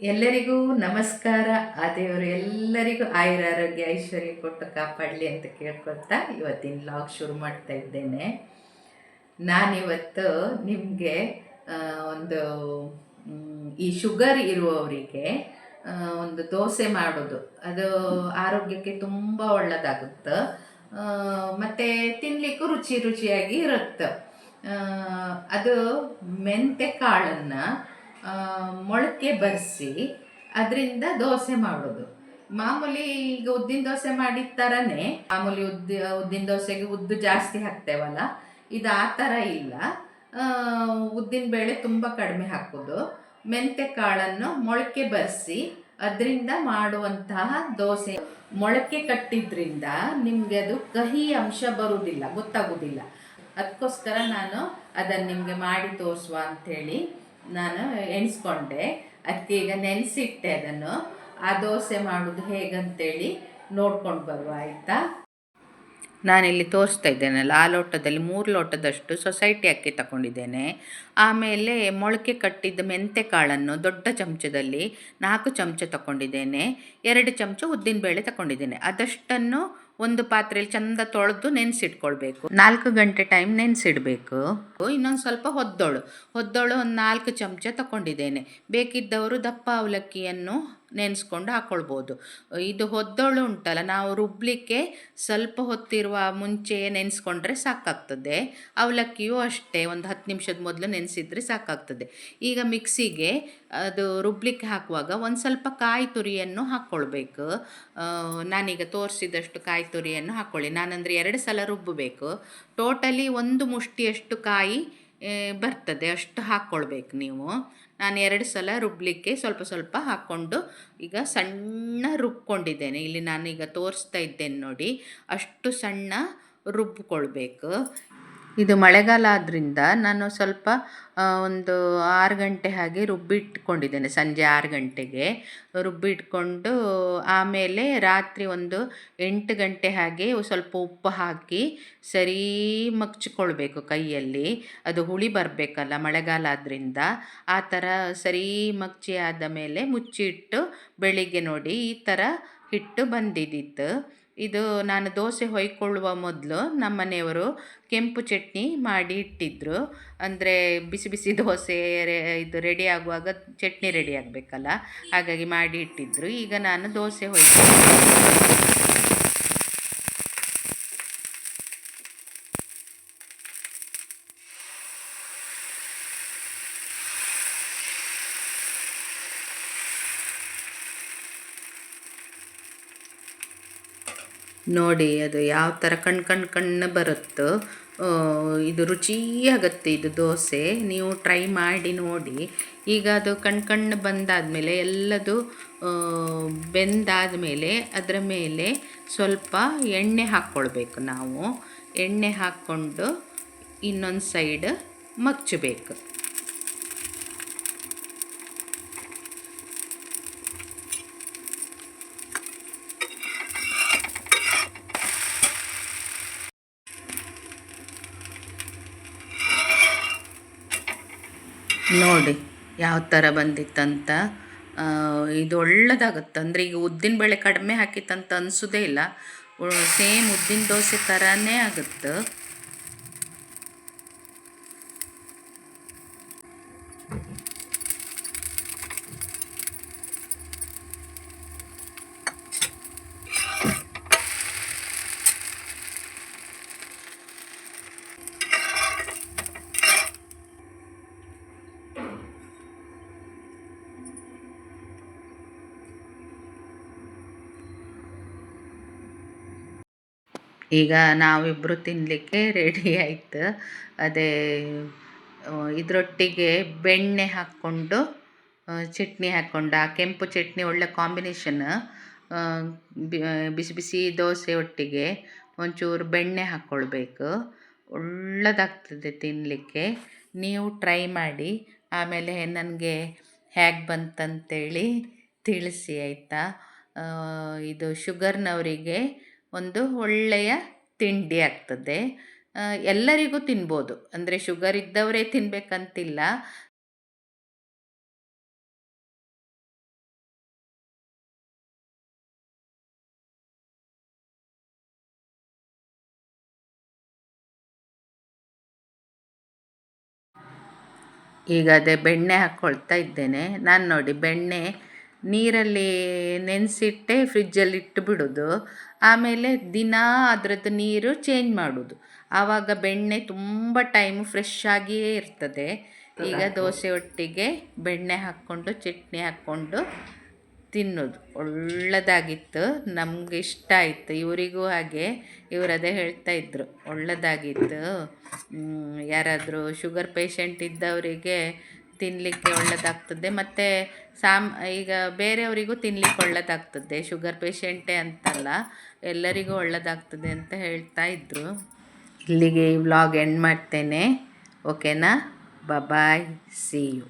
ಎಲ್ಲರಿಗೂ ನಮಸ್ಕಾರ. ಆ ದೇವರು ಎಲ್ಲರಿಗೂ ಆಯುರ ಆರೋಗ್ಯ ಐಶ್ವರ್ಯ ಕೊಟ್ಟು ಕಾಪಾಡಲಿ ಅಂತ ಕೇಳ್ಕೊಳ್ತಾ ಇವತ್ತಿನ ಲಾಗ್ ಶುರು ಮಾಡ್ತಾ ಇದ್ದೇನೆ. ನಾನಿವತ್ತು ನಿಮಗೆ ಒಂದು ಈ ಶುಗರ್ ಇರುವವರಿಗೆ ಒಂದು ದೋಸೆ ಮಾಡೋದು. ಅದು ಆರೋಗ್ಯಕ್ಕೆ ತುಂಬ ಒಳ್ಳೆಯದಾಗುತ್ತೆ ಮತ್ತು ತಿನ್ನಲಿಕ್ಕೂ ರುಚಿ ರುಚಿಯಾಗಿ ಇರುತ್ತೆ. ಅದು ಮೆಂತೆ ಕಾಳನ್ನು ಮೊಳಕೆ ಬರೆಸಿ ಅದರಿಂದ ದೋಸೆ ಮಾಡೋದು. ಮಾಮೂಲಿ ಈಗ ಉದ್ದಿನ ದೋಸೆ ಮಾಡಿದ ಥರನೇ ಮಾಮೂಲಿ ಉದ್ದ, ಉದ್ದಿನ ದೋಸೆಗೆ ಉದ್ದು ಜಾಸ್ತಿ ಹಾಕ್ತೇವಲ್ಲ, ಇದು ಆ ಥರ ಇಲ್ಲ. ಉದ್ದಿನ ಬೇಳೆ ತುಂಬ ಕಡಿಮೆ ಹಾಕೋದು. ಮೆಂತೆ ಕಾಳನ್ನು ಮೊಳಕೆ ಬರೆಸಿ ಅದರಿಂದ ಮಾಡುವಂತಹ ದೋಸೆ. ಮೊಳಕೆ ಕಟ್ಟಿದ್ರಿಂದ ನಿಮಗೆ ಅದು ಕಹಿ ಅಂಶ ಬರುವುದಿಲ್ಲ ಗೊತ್ತಾಗೋದಿಲ್ಲ. ಅದಕ್ಕೋಸ್ಕರ ನಾನು ಅದನ್ನು ನಿಮಗೆ ಮಾಡಿ ತೋರಿಸುವ ಅಂಥೇಳಿ ನಾನು ಎಣಿಸ್ಕೊಂಡೆ. ಅದಕ್ಕೆ ಈಗ ನೆನೆಸಿಟ್ಟೆ ಅದನ್ನು. ಆ ದೋಸೆ ಮಾಡೋದು ಹೇಗಂತೇಳಿ ನೋಡ್ಕೊಂಡು ಬರುವ, ಆಯಿತಾ? ನಾನಿಲ್ಲಿ ತೋರಿಸ್ತಾ ಇದ್ದೇನಲ್ಲ, ಆ ಲೋಟದಲ್ಲಿ ಮೂರು ಲೋಟದಷ್ಟು ಸೊಸೈಟಿ ಅಕ್ಕಿ ತಗೊಂಡಿದ್ದೇನೆ. ಆಮೇಲೆ ಮೊಳಕೆ ಕಟ್ಟಿದ್ದ ಮೆಂತೆ ಕಾಳನ್ನು ದೊಡ್ಡ ಚಮಚದಲ್ಲಿ ನಾಲ್ಕು ಚಮಚ ತಗೊಂಡಿದ್ದೇನೆ. ಎರಡು ಚಮಚ ಉದ್ದಿನಬೇಳೆ ತಗೊಂಡಿದ್ದೇನೆ. ಅದಷ್ಟನ್ನು ಒಂದು ಪಾತ್ರೆಯಲ್ಲಿ ಚಂದ ತೊಳೆದು ನೆನೆಸಿಟ್ಕೊಳ್ಬೇಕು. ನಾಲ್ಕು ಗಂಟೆ ಟೈಮ್ ನೆನೆಸಿಡಬೇಕು. ಇನ್ನೊಂದು ಸ್ವಲ್ಪ ಹೊದ್ದೋಳು. ಹೊದ್ದೋಳು ಒಂದು ನಾಲ್ಕು ಚಮಚ ತಗೊಂಡಿದ್ದೇನೆ ಬೇಕಿದ್ದವರು ದಪ್ಪ ಅವಲಕ್ಕಿಯನ್ನು ನೆನೆಸ್ಕೊಂಡು ಹಾಕ್ಕೊಳ್ಬೋದು ಇದು ಹೊದ್ದೋಳು ಉಂಟಲ್ಲ, ನಾವು ರುಬ್ಬಲಿಕ್ಕೆ ಸ್ವಲ್ಪ ಹೊತ್ತಿರುವ ಮುಂಚೆ ನೆನೆಸ್ಕೊಂಡ್ರೆ ಸಾಕಾಗ್ತದೆ. ಅವಲಕ್ಕಿಯೂ ಅಷ್ಟೇ, ಒಂದು ಹತ್ತು ನಿಮಿಷದ ಮೊದಲು ನೆನೆಸಿದ್ರೆ ಸಾಕಾಗ್ತದೆ. ಈಗ ಮಿಕ್ಸಿಗೆ ಅದು ರುಬ್ಲಿಕ್ಕೆ ಹಾಕುವಾಗ ಒಂದು ಸ್ವಲ್ಪ ಕಾಯಿ ತುರಿಯನ್ನು ಹಾಕ್ಕೊಳ್ಬೇಕು ನಾನೀಗ ತೋರಿಸಿದಷ್ಟು ಕಾಯಿ ತುರಿಯನ್ನು ಹಾಕ್ಕೊಳ್ಳಿ ನಾನಂದರೆ ಎರಡು ಸಲ ರುಬ್ಬಬೇಕು. ಟೋಟಲಿ ಒಂದು ಮುಷ್ಟಿಯಷ್ಟು ಕಾಯಿ ಬರ್ತದೆ, ಅಷ್ಟು ಹಾಕ್ಕೊಳ್ಬೇಕು ನೀವು. ನಾನು ಎರಡು ಸಲ ರುಬ್ಬಲಿಕ್ಕೆ ಸ್ವಲ್ಪ ಸ್ವಲ್ಪ ಹಾಕ್ಕೊಂಡು ಈಗ ಸಣ್ಣ ರುಬ್ಕೊಂಡಿದ್ದೇನೆ. ಇಲ್ಲಿ ನಾನೀಗ ತೋರಿಸ್ತಾ ಇದ್ದೇನೆ ನೋಡಿ. ಅಷ್ಟು ಸಣ್ಣ ರುಬ್ಕೊಳ್ಬೇಕು. ಇದು ಮಳೆಗಾಲ ಆದ್ದರಿಂದ ನಾನು ಸ್ವಲ್ಪ ಒಂದು ಆರು ಗಂಟೆ ಹಾಗೆ ರುಬ್ಬಿಟ್ಕೊಂಡಿದ್ದೇನೆ ಸಂಜೆ ಆರು ಗಂಟೆಗೆ ರುಬ್ಬಿಟ್ಕೊಂಡು ಆಮೇಲೆ ರಾತ್ರಿ ಒಂದು ಎಂಟು ಗಂಟೆ ಹಾಗೆ ಸ್ವಲ್ಪ ಉಪ್ಪು ಹಾಕಿ ಸರಿ ಮಗ್ಚಿಕೊಳ್ಬೇಕು ಕೈಯಲ್ಲಿ. ಅದು ಹುಳಿ ಬರಬೇಕಲ್ಲ ಮಳೆಗಾಲ ಆದ್ದರಿಂದ ಆ ಥರ ಸರಿ ಮಗ್ಚಿ ಆದ ಮೇಲೆ ಮುಚ್ಚಿಟ್ಟು ಬೆಳಿಗ್ಗೆ ನೋಡಿ ಈ ಥರ ಹಿಟ್ಟು ಬಂದಿದ್ದಿತ್ತು. ಇದು ನಾನು ದೋಸೆ ಹೊಯ್ಕೊಳ್ಳುವ ಮೊದಲು ನಮ್ಮ ಮನೆಯವರು ಕೆಂಪು ಚಟ್ನಿ ಮಾಡಿ ಇಟ್ಟಿದ್ದರು ಅಂದರೆ ಬಿಸಿ ಬಿಸಿ ದೋಸೆ ಇದು ರೆಡಿ ಆಗುವಾಗ ಚಟ್ನಿ ರೆಡಿ ಆಗಬೇಕಲ್ಲ. ಹಾಗಾಗಿ ಮಾಡಿ ಇಟ್ಟಿದ್ದರು ಈಗ ನಾನು ದೋಸೆ ಹೊಯ್ಕೊಂಡು ನೋಡಿ, ಅದು ಯಾವ ಥರ ಕಣ್ ಕಣ್ ಕಣ್ಣು ಬರುತ್ತೋ ಇದು ರುಚಿಯಾಗತ್ತೆ ಇದು ದೋಸೆ. ನೀವು ಟ್ರೈ ಮಾಡಿ ನೋಡಿ. ಈಗ ಅದು ಕಣ್ ಕಣ್ಣು ಬಂದಾದಮೇಲೆ ಎಲ್ಲದು ಬೆಂದಾದ ಬೆಂದಾದಮೇಲೆ ಅದರ ಮೇಲೆ ಸ್ವಲ್ಪ ಎಣ್ಣೆ ಹಾಕ್ಕೊಳ್ಬೇಕು ನಾವು. ಎಣ್ಣೆ ಹಾಕ್ಕೊಂಡು ಇನ್ನೊಂದು ಸೈಡ್ ಮಗ್ಚಬೇಕು. ನೋಡಿ ಯಾವ ಥರ ಬಂದಿತ್ತಂತ. ಇದು ಒಳ್ಳೆದಾಗುತ್ತೆ. ಅಂದರೆ ಈಗ ಉದ್ದಿನ ಬೇಳೆ ಕಡಿಮೆ ಹಾಕಿತ್ತಂತ ಅನಿಸೋದೇ ಇಲ್ಲ. ಸೇಮ್ ಉದ್ದಿನ ದೋಸೆ ಥರನೇ ಆಗುತ್ತೆ. ಈಗ ನಾವಿಬ್ಬರು ತಿನ್ನಲಿಕ್ಕೆ ರೆಡಿ ಆಯಿತು. ಅದೇ ಇದರೊಟ್ಟಿಗೆ ಬೆಣ್ಣೆ ಹಾಕ್ಕೊಂಡು ಚಟ್ನಿ ಹಾಕ್ಕೊಂಡು, ಆ ಕೆಂಪು ಚಟ್ನಿ ಒಳ್ಳೆ ಕಾಂಬಿನೇಷನ್ ಬಿಸಿ ಬಿಸಿ ದೋಸೆ ಒಟ್ಟಿಗೆ ಒಂಚೂರು ಬೆಣ್ಣೆ ಹಾಕ್ಕೊಳ್ಬೇಕು ಒಳ್ಳೆದಾಗ್ತದೆ ತಿನ್ನಲಿಕ್ಕೆ ನೀವು ಟ್ರೈ ಮಾಡಿ, ಆಮೇಲೆ ನನಗೆ ಹೇಗೆ ಬಂತಂತೇಳಿ ತಿಳಿಸಿ ಆಯಿತಾ? ಇದು ಶುಗರ್ನವರಿಗೆ ಒಂದು ಒಳ್ಳೆಯ ತಿಂಡಿ ಆಗ್ತದೆ. ಎಲ್ಲರಿಗೂ ತಿನ್ಬೋದು. ಅಂದರೆ ಶುಗರ್ ಇದ್ದವರೇ ತಿನ್ನಬೇಕಂತಿಲ್ಲ ಈಗ ಅದೇ ಬೆಣ್ಣೆ ಹಾಕ್ಕೊಳ್ತಾ ಇದ್ದೇನೆ. ನಾನು ನೋಡಿ, ಬೆಣ್ಣೆ ನೀರಲ್ಲಿ ನೆನೆಸಿಟ್ಟೆ ಫ್ರಿಜ್ಜಲ್ಲಿ ಇಟ್ಟು ಬಿಡೋದು. ಆಮೇಲೆ ದಿನ ಅದರದ್ದು ನೀರು ಚೇಂಜ್ ಮಾಡೋದು. ಆವಾಗ ಬೆಣ್ಣೆ ತುಂಬ ಟೈಮು ಫ್ರೆಶ್ ಆಗಿಯೇ ಇರ್ತದೆ. ಈಗ ದೋಸೆ ಒಟ್ಟಿಗೆ ಬೆಣ್ಣೆ ಹಾಕ್ಕೊಂಡು ಚಟ್ನಿ ಹಾಕ್ಕೊಂಡು ತಿನ್ನೋದು. ಒಳ್ಳೆದಾಗಿತ್ತು. ನಮ್ಗೆ ಇಷ್ಟ ಆಯಿತು. ಇವರಿಗೂ ಹಾಗೆ. ಇವರು ಅದೇ ಹೇಳ್ತಾ ಇದ್ರು. ಒಳ್ಳೆದಾಗಿತ್ತು. ಯಾರಾದರೂ ಶುಗರ್ ಪೇಷಂಟ್ ಇದ್ದವರಿಗೆ ತಿನ್ನಲಿಕ್ಕೆ ಒಳ್ಳೆದಾಗ್ತದೆ. ಮತ್ತು ಸಾಮ್, ಈಗ ಬೇರೆಯವರಿಗೂ ತಿನ್ಲಿಕ್ಕೆ ಒಳ್ಳೆದಾಗ್ತದೆ. ಶುಗರ್ ಪೇಷಂಟೇ ಅಂತಲ್ಲ, ಎಲ್ಲರಿಗೂ ಒಳ್ಳೆದಾಗ್ತದೆ ಅಂತ ಹೇಳ್ತಾ ಇದ್ದರು ಇಲ್ಲಿಗೆ ಈ ವ್ಲಾಗ್ ಎಂಡ್ ಮಾಡ್ತೇನೆ. ಓಕೆನಾ ಬಾಯ್ ಸಿ ಯು